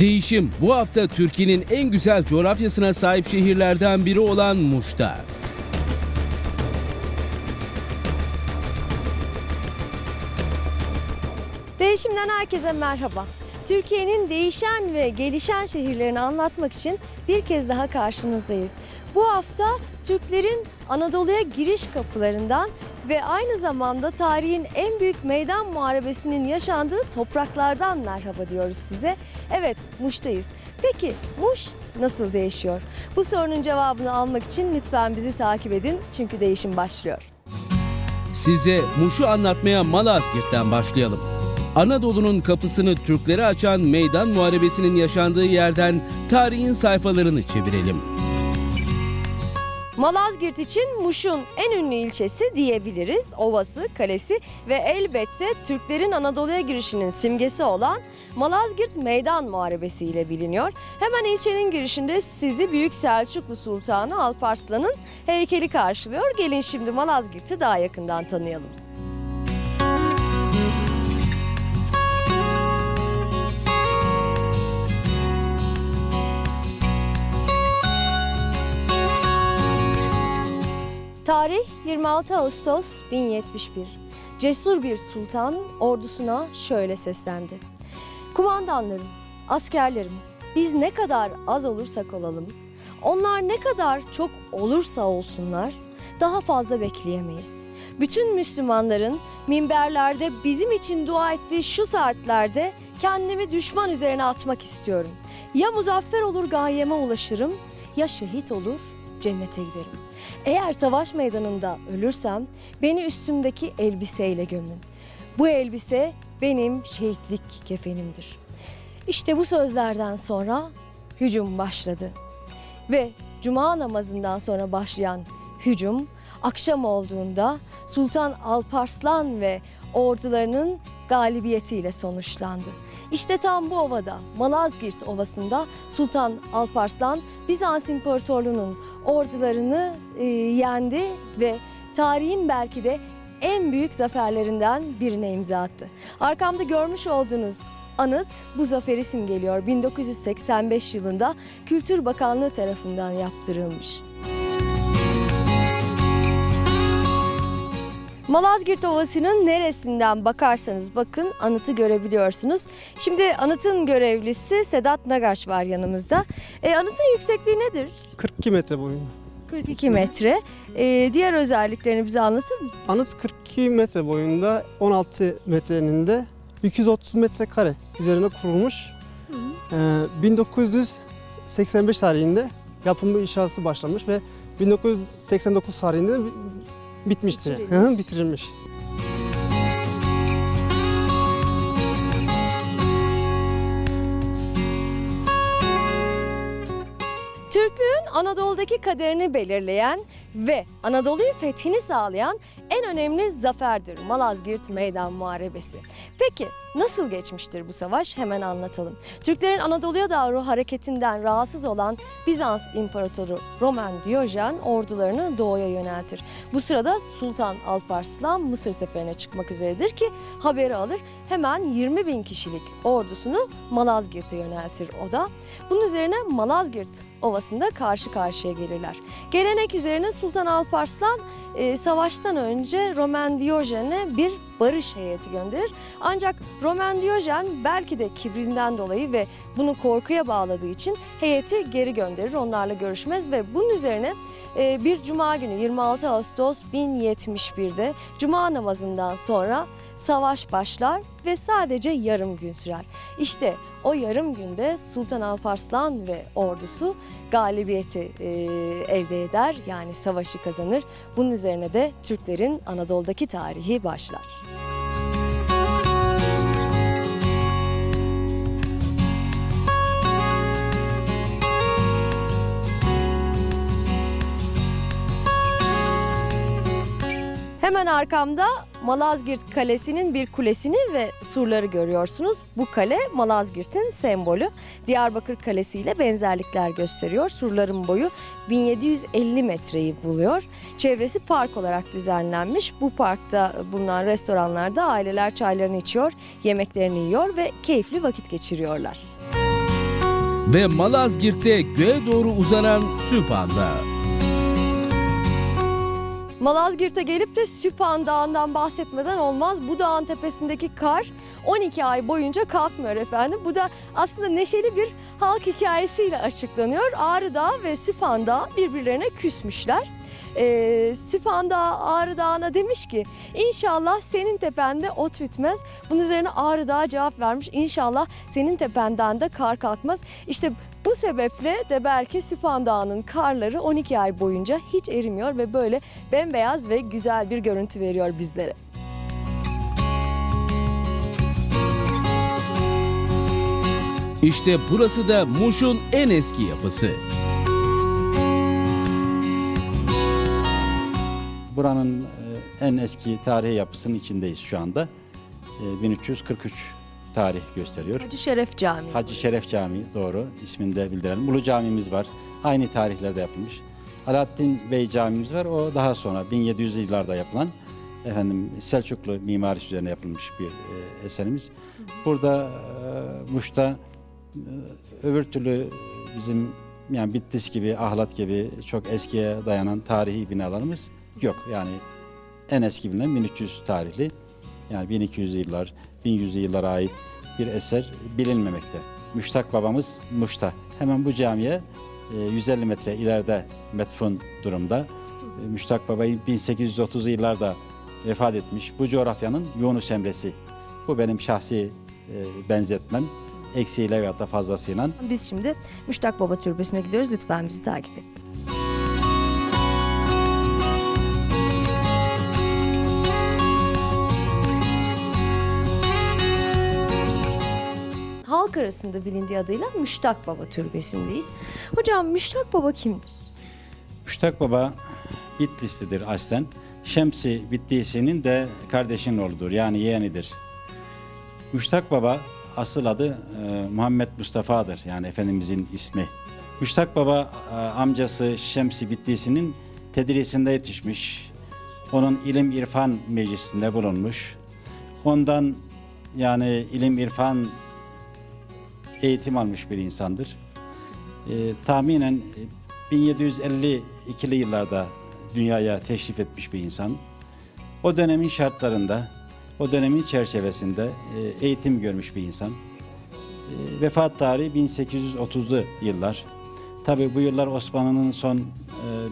Değişim bu hafta Türkiye'nin en güzel coğrafyasına sahip şehirlerden biri olan Muş'ta. Değişimden herkese merhaba. Türkiye'nin değişen ve gelişen şehirlerini anlatmak için bir kez daha karşınızdayız. Bu hafta Türklerin Anadolu'ya giriş kapılarından ve aynı zamanda tarihin en büyük meydan muharebesinin yaşandığı topraklardan merhaba diyoruz size. Evet, Muş'tayız. Peki Muş nasıl değişiyor? Bu sorunun cevabını almak için lütfen bizi takip edin çünkü değişim başlıyor. Size Muş'u anlatmaya Malazgirt'ten başlayalım. Anadolu'nun kapısını Türklere açan meydan muharebesinin yaşandığı yerden tarihin sayfalarını çevirelim. Malazgirt için Muş'un en ünlü ilçesi diyebiliriz. Ovası, kalesi ve elbette Türklerin Anadolu'ya girişinin simgesi olan Malazgirt Meydan Muharebesi ile biliniyor. Hemen ilçenin girişinde sizi Büyük Selçuklu Sultanı Alparslan'ın heykeli karşılıyor. Gelin şimdi Malazgirt'i daha yakından tanıyalım. Tarih 26 Ağustos 1071. Cesur bir sultan ordusuna şöyle seslendi. Kumandanlarım, askerlerim, biz ne kadar az olursak olalım, onlar ne kadar çok olursa olsunlar, daha fazla bekleyemeyiz. Bütün Müslümanların minberlerde bizim için dua ettiği şu saatlerde kendimi düşman üzerine atmak istiyorum. Ya muzaffer olur gayeme ulaşırım, ya şehit olur cennete giderim. Eğer savaş meydanında ölürsem beni üstümdeki elbiseyle gömün. Bu elbise benim şehitlik kefenimdir. İşte bu sözlerden sonra hücum başladı. Ve cuma namazından sonra başlayan hücum akşam olduğunda Sultan Alparslan ve ordularının galibiyetiyle sonuçlandı. İşte tam bu ovada, Malazgirt Ovası'nda Sultan Alparslan Bizans İmparatorluğu'nun ordularını e, yendi ve tarihin belki de en büyük zaferlerinden birine imza attı. Arkamda görmüş olduğunuz anıt bu zaferi simgeliyor. 1985 yılında Kültür Bakanlığı tarafından yaptırılmış. Malazgirt Ovası'nın neresinden bakarsanız bakın anıtı görebiliyorsunuz. Şimdi anıtın görevlisi Sedat Nagaş var yanımızda. E, anıtın yüksekliği nedir? 42 metre boyunda. 42 metre. E, diğer özelliklerini bize anlatır mısın? Anıt 42 metre boyunda 16 metrenin de 230 metrekare üzerine kurulmuş. Ee, 1985 tarihinde yapımı inşası başlamış ve 1989 tarihinde bi- bitmiştir. Bitirilmiş. Hı, Bitirilmiş. Türklüğün Anadolu'daki kaderini belirleyen ve Anadolu'yu fethini sağlayan en önemli zaferdir Malazgirt Meydan Muharebesi. Peki nasıl geçmiştir bu savaş? Hemen anlatalım. Türklerin Anadolu'ya doğru hareketinden rahatsız olan Bizans İmparatoru Roman Diyojen ordularını doğuya yöneltir. Bu sırada Sultan Alparslan Mısır seferine çıkmak üzeredir ki haberi alır. Hemen 20 bin kişilik ordusunu Malazgirt'e yöneltir o da. Bunun üzerine Malazgirt Ovası'nda karşı karşıya gelirler. Gelenek üzerine Sultan Alparslan e, savaştan önce Roman Diyojen'e bir barış heyeti gönderir. Ancak Roman Diyojen belki de kibrinden dolayı ve bunu korkuya bağladığı için heyeti geri gönderir. Onlarla görüşmez ve bunun üzerine e, bir cuma günü 26 Ağustos 1071'de cuma namazından sonra savaş başlar ve sadece yarım gün sürer. İşte o yarım günde Sultan Alparslan ve ordusu galibiyeti e, elde eder yani savaşı kazanır. Bunun üzerine de Türklerin Anadolu'daki tarihi başlar. Hemen arkamda Malazgirt Kalesi'nin bir kulesini ve surları görüyorsunuz. Bu kale Malazgirt'in sembolü. Diyarbakır Kalesi ile benzerlikler gösteriyor. Surların boyu 1750 metreyi buluyor. Çevresi park olarak düzenlenmiş. Bu parkta bulunan restoranlarda aileler çaylarını içiyor, yemeklerini yiyor ve keyifli vakit geçiriyorlar. ve Malazgirt'te göğe doğru uzanan Süphan'da. Malazgirt'e gelip de Süphan Dağı'ndan bahsetmeden olmaz. Bu dağın tepesindeki kar 12 ay boyunca kalkmıyor efendim. Bu da aslında neşeli bir halk hikayesiyle açıklanıyor. Ağrı Dağı ve Süphan Dağı birbirlerine küsmüşler. Ee, Süphan Dağı Ağrı Dağı'na demiş ki inşallah senin tepende ot bitmez. Bunun üzerine Ağrı Dağı cevap vermiş. İnşallah senin tependen de kar kalkmaz. İşte bu sebeple de belki Süphan Dağı'nın karları 12 ay boyunca hiç erimiyor ve böyle bembeyaz ve güzel bir görüntü veriyor bizlere. İşte burası da Muş'un en eski yapısı. Buranın e, en eski tarihi yapısının içindeyiz şu anda. E, 1343 tarih gösteriyor. Hacı Şeref Camii. Hacı Şeref Camii doğru ismini de bildirelim. Ulu Camimiz var. Aynı tarihlerde yapılmış. Alaaddin Bey Camimiz var. O daha sonra 1700 yıllarda yapılan efendim Selçuklu mimarisi üzerine yapılmış bir e, eserimiz. Burada e, Muş'ta e, öbür türlü bizim yani Bitlis gibi, Ahlat gibi çok eskiye dayanan tarihi binalarımız yok. Yani en eski bilinen 1300 tarihli yani 1200 yıllar, 1100 yıllara ait bir eser bilinmemekte. Müştak babamız Muş'ta. Hemen bu camiye e, 150 metre ileride metfun durumda. E, Müştak Baba 1830'lu yıllarda vefat etmiş. Bu coğrafyanın Yunus Emre'si. Bu benim şahsi e, benzetmem. Eksiğiyle veyahut da fazlasıyla. Biz şimdi Müştak Baba Türbesi'ne gidiyoruz. Lütfen bizi takip edin. Halk arasında bilindiği adıyla Müştak Baba Türbesi'ndeyiz. Hocam Müştak Baba kimdir? Müştak Baba Bitlislidir aslen. Şemsi Bitlisi'nin de kardeşinin oğludur yani yeğenidir. Müştak Baba asıl adı e, Muhammed Mustafa'dır yani Efendimizin ismi. Müştak Baba e, amcası Şemsi Bitlisi'nin tedrisinde yetişmiş. Onun ilim irfan meclisinde bulunmuş. Ondan yani ilim irfan eğitim almış bir insandır. E, tahminen e, 1752'li yıllarda dünyaya teşrif etmiş bir insan. O dönemin şartlarında, o dönemin çerçevesinde e, eğitim görmüş bir insan. E, Vefat tarihi 1830'lu yıllar. Tabi bu yıllar Osmanlı'nın son e,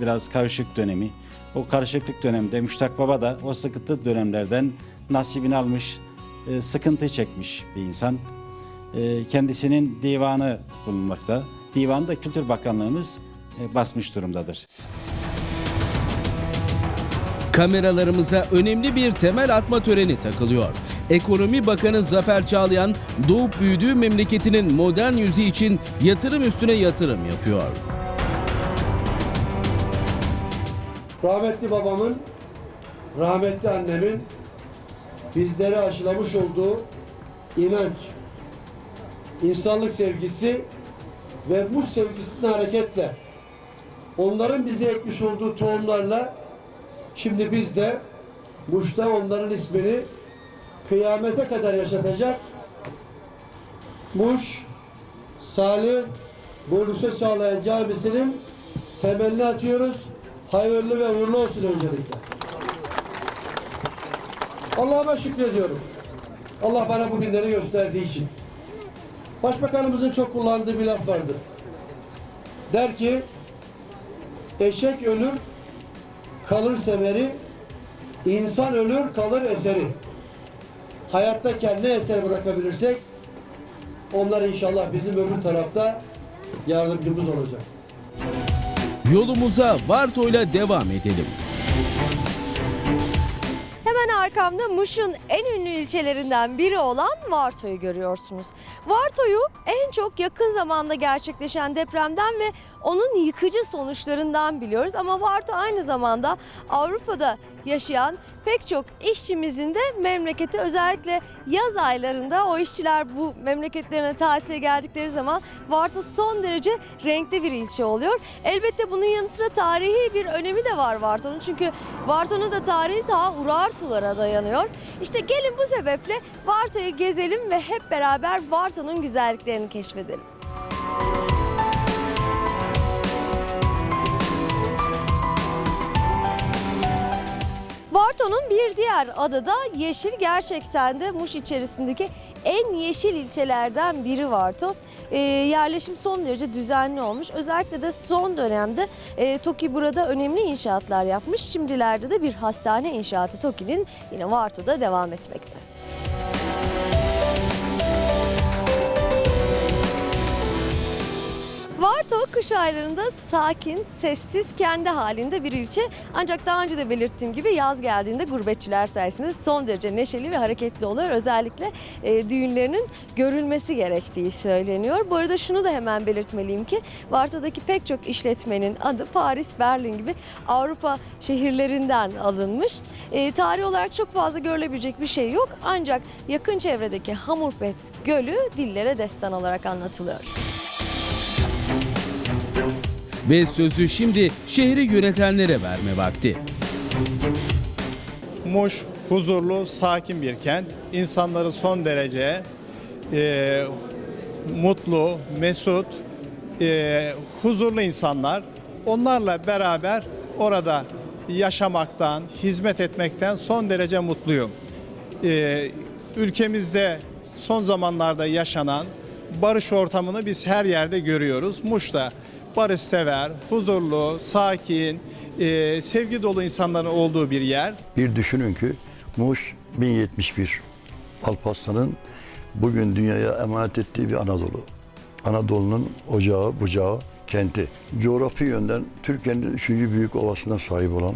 biraz karışık dönemi. O karışıklık dönemde Müştak Baba da o sıkıntı dönemlerden nasibini almış, e, sıkıntı çekmiş bir insan. E, Kendisinin divanı bulunmakta. Divanı da Kültür Bakanlığımız e, basmış durumdadır. Kameralarımıza önemli bir temel atma töreni takılıyor. Ekonomi Bakanı Zafer Çağlayan doğup büyüdüğü memleketinin modern yüzü için yatırım üstüne yatırım yapıyor. rahmetli babamın, rahmetli annemin bizlere aşılamış olduğu inanç, insanlık sevgisi ve Muş sevgisinden hareketle onların bize etmiş olduğu tohumlarla şimdi biz de Muş'ta onların ismini kıyamete kadar yaşatacak Muş Salih Bornüse Çağlayan Camisi'nin temelini atıyoruz. Hayırlı ve uğurlu olsun öncelikle. Allah'ıma şükrediyorum. Allah bana bu günleri gösterdiği için. Başbakanımızın çok kullandığı bir laf vardır. Der ki, eşek ölür, kalır semeri, insan ölür, kalır eseri. Hayatta kendi eser bırakabilirsek, onlar inşallah bizim öbür tarafta yardımcımız olacak. Yolumuza Varto'yla devam edelim. Arkamda Muş'un en ünlü ilçelerinden biri olan Varto'yu görüyorsunuz. Varto'yu en çok yakın zamanda gerçekleşen depremden ve onun yıkıcı sonuçlarından biliyoruz. Ama Varto aynı zamanda Avrupa'da yaşayan pek çok işçimizin de memleketi özellikle yaz aylarında o işçiler bu memleketlerine tatile geldikleri zaman Varto son derece renkli bir ilçe oluyor. Elbette bunun yanı sıra tarihi bir önemi de var Varto'nun. Çünkü Varto'nun da tarihi ta Urartulara dayanıyor. İşte gelin bu sebeple Varto'yu gezelim ve hep beraber Varto'nun güzelliklerini keşfedelim. Varto'nun bir diğer adı da Yeşil. Gerçekten de Muş içerisindeki en yeşil ilçelerden biri Varto. Ee, yerleşim son derece düzenli olmuş. Özellikle de son dönemde e, TOKİ burada önemli inşaatlar yapmış. Şimdilerde de bir hastane inşaatı TOKİ'nin yine Varto'da devam etmekte. Varto kış aylarında sakin, sessiz, kendi halinde bir ilçe. Ancak daha önce de belirttiğim gibi yaz geldiğinde gurbetçiler sayesinde son derece neşeli ve hareketli oluyor. Özellikle e, düğünlerinin görülmesi gerektiği söyleniyor. Bu arada şunu da hemen belirtmeliyim ki Varto'daki pek çok işletmenin adı Paris, Berlin gibi Avrupa şehirlerinden alınmış. E, tarih olarak çok fazla görülebilecek bir şey yok. Ancak yakın çevredeki Hamurpet Gölü dillere destan olarak anlatılıyor. Ve sözü şimdi şehri yönetenlere verme vakti. Muş huzurlu, sakin bir kent. İnsanları son derece e, mutlu, mesut, e, huzurlu insanlar. Onlarla beraber orada yaşamaktan, hizmet etmekten son derece mutluyum. E, ülkemizde son zamanlarda yaşanan barış ortamını biz her yerde görüyoruz. Muş'ta barışsever, huzurlu, sakin, e, sevgi dolu insanların olduğu bir yer. Bir düşünün ki Muş 1071 Alparslan'ın bugün dünyaya emanet ettiği bir Anadolu. Anadolu'nun ocağı, bucağı, kenti. Coğrafi yönden Türkiye'nin üçüncü büyük ovasına sahip olan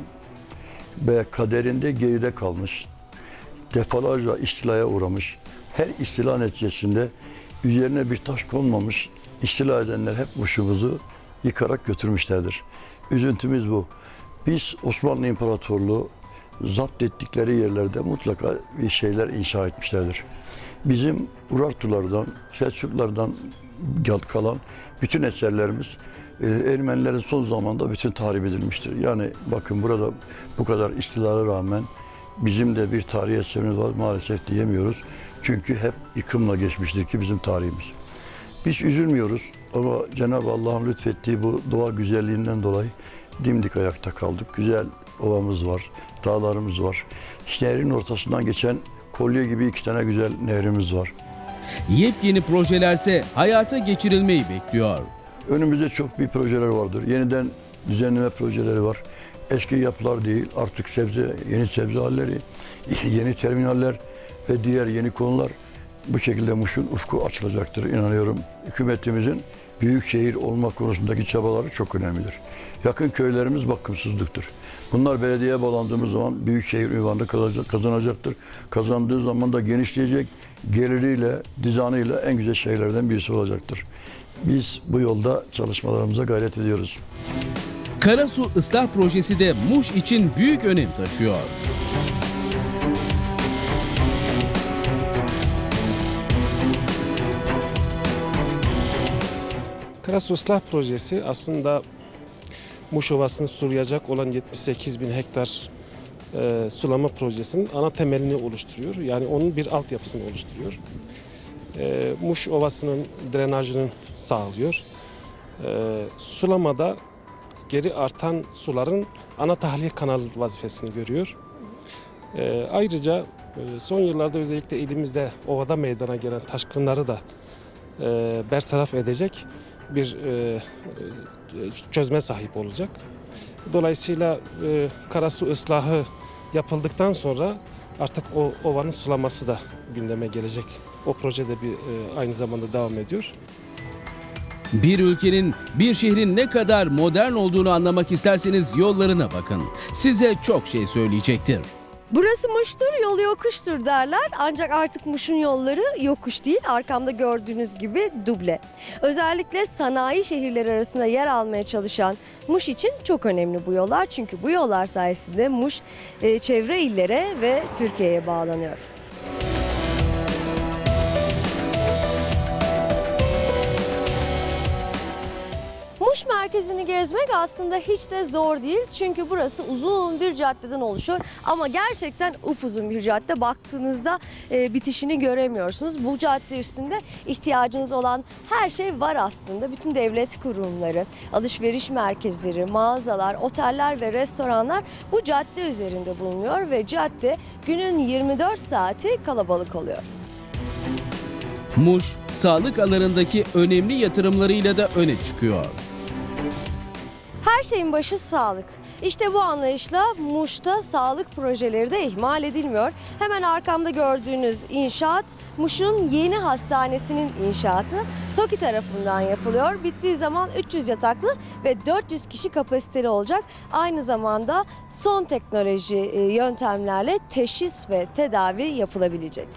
ve kaderinde geride kalmış, defalarca istilaya uğramış, her istila neticesinde üzerine bir taş konmamış istila edenler hep Muş'umuzu yıkarak götürmüşlerdir. Üzüntümüz bu. Biz Osmanlı İmparatorluğu zapt ettikleri yerlerde mutlaka bir şeyler inşa etmişlerdir. Bizim Urartulardan, Selçuklardan kalan bütün eserlerimiz e, Ermenilerin son zamanda bütün tahrip edilmiştir. Yani bakın burada bu kadar istilara rağmen bizim de bir tarih eserimiz var maalesef diyemiyoruz. Çünkü hep yıkımla geçmiştir ki bizim tarihimiz. Biz üzülmüyoruz ama Cenab-ı Allah'ın lütfettiği bu doğa güzelliğinden dolayı dimdik ayakta kaldık. Güzel ovamız var, dağlarımız var. Nehrin ortasından geçen kolye gibi iki tane güzel nehrimiz var. Yepyeni projelerse hayata geçirilmeyi bekliyor. Önümüzde çok büyük projeler vardır. Yeniden düzenleme projeleri var. Eski yapılar değil, artık sebze, yeni sebze halleri, yeni terminaller ve diğer yeni konular bu şekilde Muş'un ufku açılacaktır inanıyorum. Hükümetimizin büyük şehir olma konusundaki çabaları çok önemlidir. Yakın köylerimiz bakımsızlıktır. Bunlar belediyeye bağlandığımız zaman büyük şehir ünvanını kazanacak- kazanacaktır. Kazandığı zaman da genişleyecek, geliriyle, dizaynıyla en güzel şehirlerden birisi olacaktır. Biz bu yolda çalışmalarımıza gayret ediyoruz. Karasu ıslah projesi de Muş için büyük önem taşıyor. Karasu Islah Projesi aslında Muş Ovası'nı sulayacak olan 78 bin hektar e, sulama projesinin ana temelini oluşturuyor. Yani onun bir altyapısını oluşturuyor. E, Muş Ovası'nın drenajını sağlıyor. E, sulamada geri artan suların ana tahliye kanal vazifesini görüyor. E, ayrıca e, son yıllarda özellikle ilimizde ovada meydana gelen taşkınları da e, bertaraf edecek bir e, e, çözme sahip olacak. Dolayısıyla e, karasu ıslahı yapıldıktan sonra artık o ovanın sulaması da gündeme gelecek. O projede bir e, aynı zamanda devam ediyor. Bir ülkenin, bir şehrin ne kadar modern olduğunu anlamak isterseniz yollarına bakın. Size çok şey söyleyecektir. Burası Muş'tur, yolu yokuştur derler. Ancak artık Muş'un yolları yokuş değil, arkamda gördüğünüz gibi duble. Özellikle sanayi şehirleri arasında yer almaya çalışan Muş için çok önemli bu yollar. Çünkü bu yollar sayesinde Muş e, çevre illere ve Türkiye'ye bağlanıyor. Muş merkezini gezmek aslında hiç de zor değil. Çünkü burası uzun bir caddeden oluşuyor. Ama gerçekten upuzun bir cadde. Baktığınızda e, bitişini göremiyorsunuz. Bu cadde üstünde ihtiyacınız olan her şey var aslında. Bütün devlet kurumları, alışveriş merkezleri, mağazalar, oteller ve restoranlar bu cadde üzerinde bulunuyor ve cadde günün 24 saati kalabalık oluyor. Muş, sağlık alanındaki önemli yatırımlarıyla da öne çıkıyor. Her şeyin başı sağlık. İşte bu anlayışla Muş'ta sağlık projeleri de ihmal edilmiyor. Hemen arkamda gördüğünüz inşaat Muş'un yeni hastanesinin inşaatı TOKİ tarafından yapılıyor. Bittiği zaman 300 yataklı ve 400 kişi kapasiteli olacak. Aynı zamanda son teknoloji e, yöntemlerle teşhis ve tedavi yapılabilecek.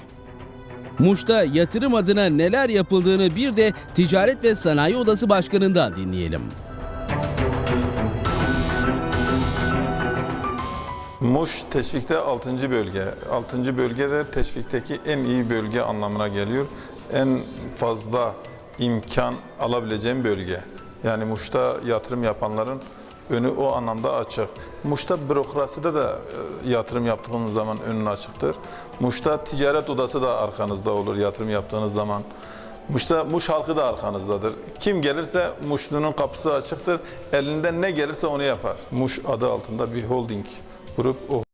Muş'ta yatırım adına neler yapıldığını bir de Ticaret ve Sanayi Odası Başkanı'ndan dinleyelim. Muş teşvikte 6. bölge. 6. bölge de teşvikteki en iyi bölge anlamına geliyor. En fazla imkan alabileceğim bölge. Yani Muş'ta yatırım yapanların önü o anlamda açık. Muş'ta bürokraside de e, yatırım yaptığınız zaman önün açıktır. Muş'ta ticaret odası da arkanızda olur yatırım yaptığınız zaman. Muş'ta Muş halkı da arkanızdadır. Kim gelirse Muşlu'nun kapısı açıktır. Elinden ne gelirse onu yapar. Muş adı altında bir holding kurup o